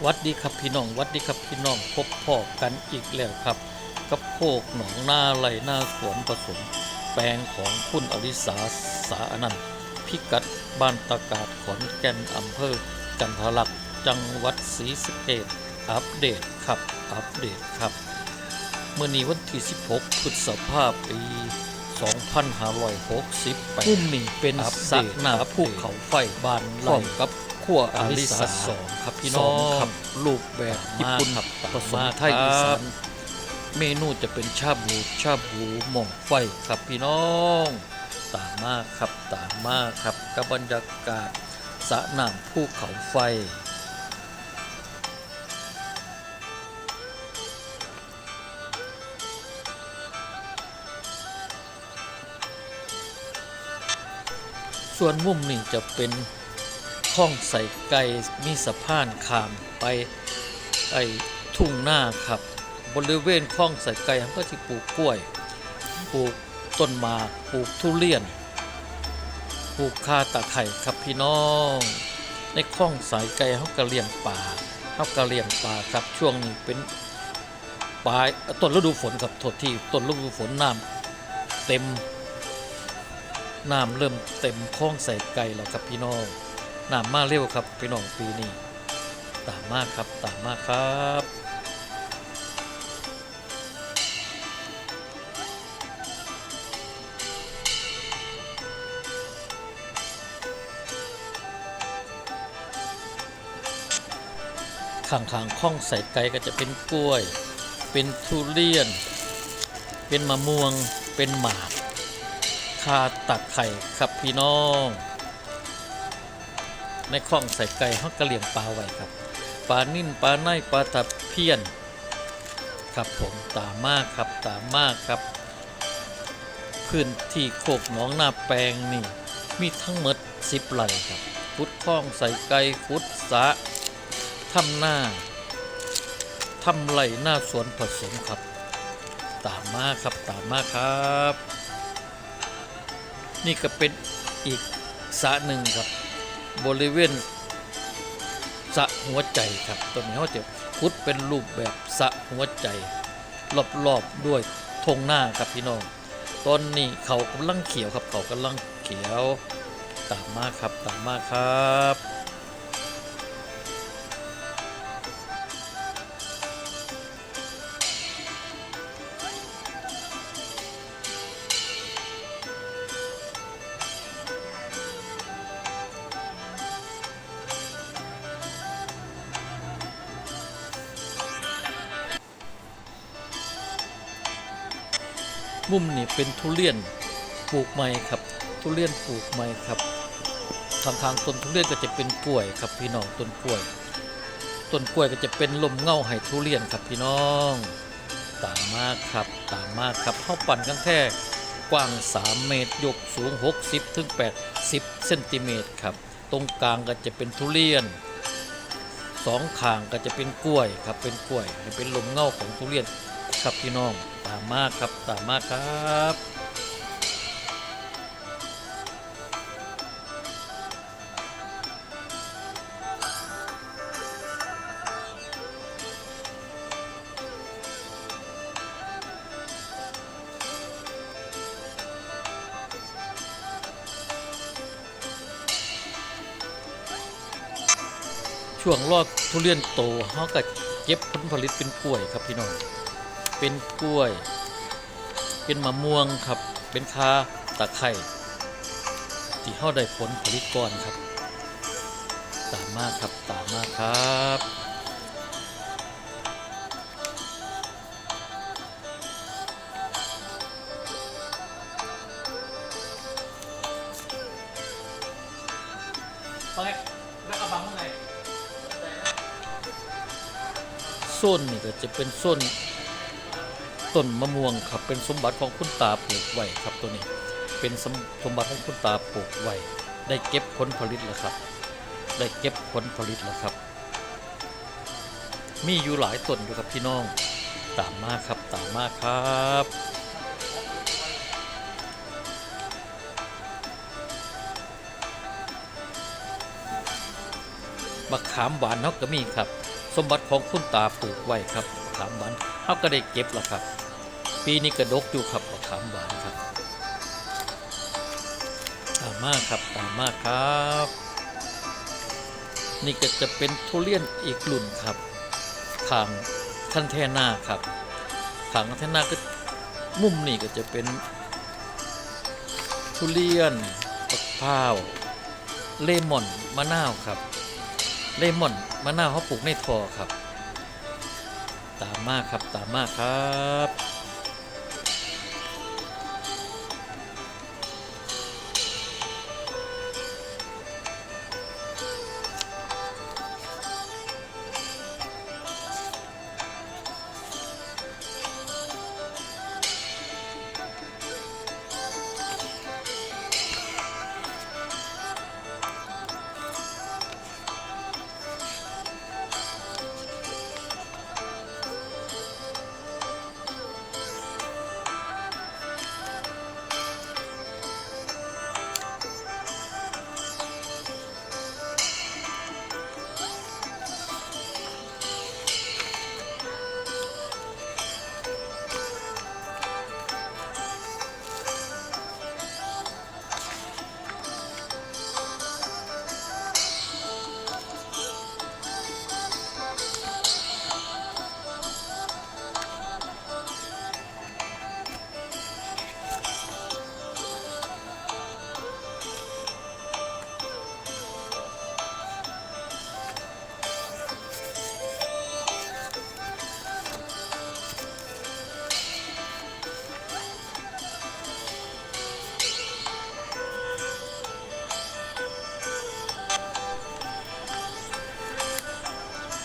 หวัดดีครับพี่น้องหวัดดีครับพี่น้องพบพ่อกันอีกแล้วครับ กับโคกหนองนาไหลนาสวนผสม แปลงของคุณอริสาสาอนันต์พิกัดบ้านตากาศขอนแก่นอำเภอ กันทะลักจังหวัดศรีสะเกษอัปเดตครับอัปเดตครับ เมื่อนี้วันที่ 16พฤษภาคมปี 2568พุ่มนี้เป็นสระน้ำภูเขาไฟบานไหลกับ ขั้วอาริสาสองครับพี่น้องครับรูปแบบญี่ปุ่นผสมไทยอีสานเมนูจะเป็นชาบูชาบูหม่องไฟครับพี่น้องตามมาครับตามมาครับกับบรรยากาศสระน้ำภูเขาไฟส่วนมุมนี่จะเป็น ห้องใส่ไก่มีสะพานขามไปไอ้ทุ่งหน้าครับ บริเวณคลองใส่ไก่เขาก็จะปลูกกล้วย ปลูกต้นหมากปลูกทุเรียน ปลูกคาตะไคร่ครับพี่น้อง ในคลองสายไก่เขาก็เลี้ยงป่าเขาก็เลี้ยงป่าครับช่วงนี้เป็นปลายต้นฤดูฝนครับทษที่ต้นฤดูฝนน้ำเต็มน้ำเริ่มเต็มคลองใส่ไก่แล้วครับพี่น้อง น้ำมาเร็วครับพี่น้องปีนี้ตามมากครับตามมากครับข้างๆคลองใส่ไก่ก็จะเป็นกล้วย เป็นทุเรียน เป็นมะม่วง เป็นหมาก คาตักไข่ครับพี่น้อง ในคลองใส่ไก่เขากระเหลี่ยงปลาไว้ครับปลานิ่นปลาไนปลาตะเพียนครับผมตามากครับตามากครับ พื้นที่โคกหนองนาแปลงนี่มีทั้งหมดสิบไร่ครับฟุดคลองใส่ไก่ฟุดสะทำหน้าทำไรหน้าสวนผสมครับ ตามมาครับตามมาครับ นี่ก็เป็นอีกสะหนึ่งครับ บริเวณสะหัวใจครับตัวนี้เขาจะพุดเป็นรูปแบบสะหัวใจรอบๆด้วยธงหน้าครับพี่น้องตอนนี้เขากำลังเขียวครับเขากำลังเขียวตามมาครับตามมาครับ มุมนี่เป็นทุเรียนปลูกใหม่ครับ ทุเรียนปลูกใหม่ครับข้างๆต้นทุเรียนก็จะเป็นกล้วยครับพี่น้องต้นกล้วยต้นกล้วยก็จะเป็นลมเง่าให้ทุเรียนครับพี่น้องตามมากครับตามมากครับเข้าปั่นกันแท้กว้าง 3 เมตร ยกสูง 60ถึง80เซนติเมตรครับ ตรงกลางก็จะเป็นทุเรียนสองข้างก็จะเป็นกล้วยครับเป็นกล้วยเป็นลมเง่าของทุเรียนครับพี่น้อง ตามมากครับตามมากครับช่วงรอดทุเรียนโตเขาก็เก็บผลผลิตเป็นกล้วยครับพี่น้อง เป็นกล้วย เป็นมะม่วงครับ เป็นคาตะไคร่ที่เขาได้ผลผลิตก่อนครับ ตามมากครับตามมากครับไปแล้วกระบังเมื่อไหร่ส้นนี่ก็จะเป็นส้น ต้นมะม่วงครับเป็นสมบัติของคุณตาปลูกไว้ครับตัวนี้ เป็นสมสมบัติของคุณตาปลูกไว้ได้เก็บผลผลิตแล้วครับ ได้เก็บผลผลิตแล้วครับ มีอยู่หลายต้นอยู่ครับพี่น้องตามมาครับตามมาครับบักขามหวานเนาก็มีครับ สมบัติของคุณตาปลูกไว้ครับมะขามหวานเฮาก็ได้เก็บแล้วครับ ปีนี้กระดกอยู่ครับมะขามหวานครับตามมากครับตามมากครับ นี่ก็จะเป็นทุเรียนอีกรุ่นครับขางคันแทนาครับขางคันแทนาก็มุมนี่ก็จะเป็นทุเรียนมะพร้าวเลมอนมะนาวครับ เลมอนมะนาวเขาปลูกในทอครับ ตามมากครับตามมากครับ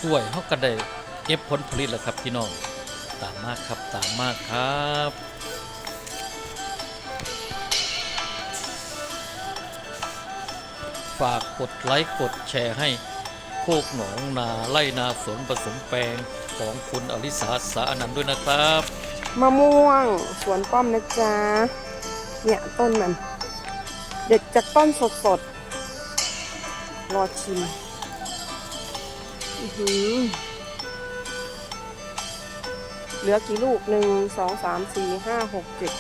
กล้วยเขาก็ได้เก็บผลผลิตแล้วครับพี่น้องตามมากครับตามมากครับฝากกดไลค์กดแชร์ให้โคกหนองนาไล่นาสวนผสมแปลงของคุณอลิสาสาอนันต์ด้วยนะครับมะม่วงสวนป้อมนะจ๊ะเนี่ยต้นมัน เด็ดจากต้นสดๆ รอชิม เหลือกี่ลูกหนึ่งสองสามสี่ห้าหกเจ็ด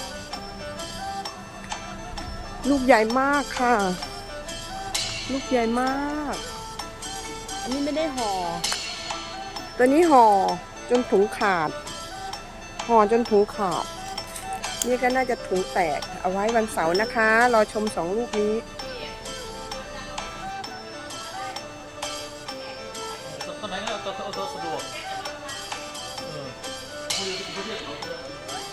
ลูกใหญ่มากค่ะ ลูกใหญ่มาก อันนี้ไม่ได้ห่อตัวนี้ห่อจนถุงขาดห่อจนถุงขาด นี่ก็น่าจะถุงแตกเอาไว้วันเสาร์นะคะ รอชมสองลูกนี้ ตอนไหนเราตัวตัวสะดวกเออคุยคุยเรื่องเขา